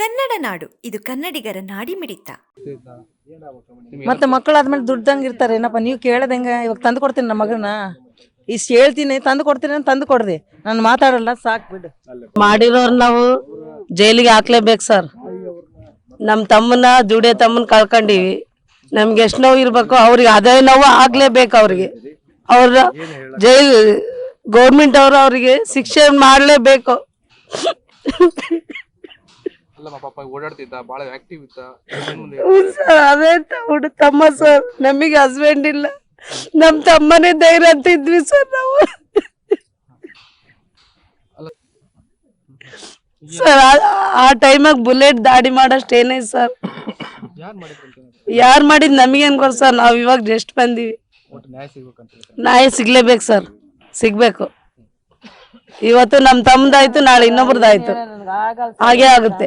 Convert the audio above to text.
ಕನ್ನಡ ನಾಡು. ಇದು ಕನ್ನಡಿಗರ ನಾಡಿ ಮಿಡಿತ ಮತ್ತೆ ಮಕ್ಕಳು ಆದ್ಮೇಲೆ ದುಡ್ದಂಗೆ ಇರ್ತಾರೆ ಏನಪ್ಪ ನೀವು ಕೇಳದಂಗ ಇವಾಗ ತಂದು ಕೊಡ್ತೀನಿ ನಮ್ಮ ಮಗನ ಇಷ್ಟು ಹೇಳ್ತೀನಿ ತಂದು ಕೊಡ್ತೀನಿ ಅಂತ ತಂದು ಕೊಡ್ರಿ. ನಾನು ಮಾತಾಡಲ್ಲ ಸಾಕು ಬಿಡು. ಮಾಡಿರೋರು ನಾವು ಜೈಲಿಗೆ ಹಾಕ್ಲೇಬೇಕು ಸರ್. ನಮ್ಮ ತಮ್ಮನ ದುಡಿಯೋ ತಮ್ಮನ ಕಳ್ಕೊಂಡಿವಿ. ನಮ್ಗೆ ಎಷ್ಟು ನೋವು ಇರಬೇಕು ಅವ್ರಿಗೆ ಅದೇ ನೋವು ಆಗ್ಲೇಬೇಕು ಅವ್ರಿಗೆ. ಅವ್ರ ಜೈಲ್ ಗೌರ್ಮೆಂಟ್ ಅವರು ಅವ್ರಿಗೆ ಶಿಕ್ಷೆ ಮಾಡಲೇಬೇಕು. ಅಲ್ಲಮ್ಮ ಪಾಪ ಓಡಾಡ್ತಿದ್ದ ಬಹಳ ಆಕ್ಟಿವ್ ಇದ್ದ. ಸರ್ ಅದೇ ಹುಡು ತಮ್ಮ ಸರ್ ನಮಗೆ ಹಸ್ಬೆಂಡ್ ಇಲ್ಲ. ನಮ್ಮ ತಮ್ಮನೇ ಧೈರ್ಯ ಅಂತ ಇದ್ವಿ ಸರ್ ನಾವು. ಸರ್ ಆ ಟೈಮಾಗ ಬುಲೆಟ್ ದಾಡಿ ಮಾಡಷ್ಟೇನೇ ಸರ್ ಯಾರು ಮಾಡಿದ್ ನಮಗೇನ್ ಗೊತ್ತ ಸರ್ ನಾವು ಇವಾಗ ಜಸ್ಟ್ ಬಂದೀವಿ. ನ್ಯಾಯ ಸಿಗ್ಲೇಬೇಕು ಸರ್ ಸಿಗ್ಬೇಕು. ಇವತ್ತು ನಮ್ಮ ತಮ್ಮದಾಯ್ತು ನಾಳೆ ಇನ್ನೊಬ್ರದಾಯ್ತು ಹಾಗೆ ಆಗುತ್ತೆ.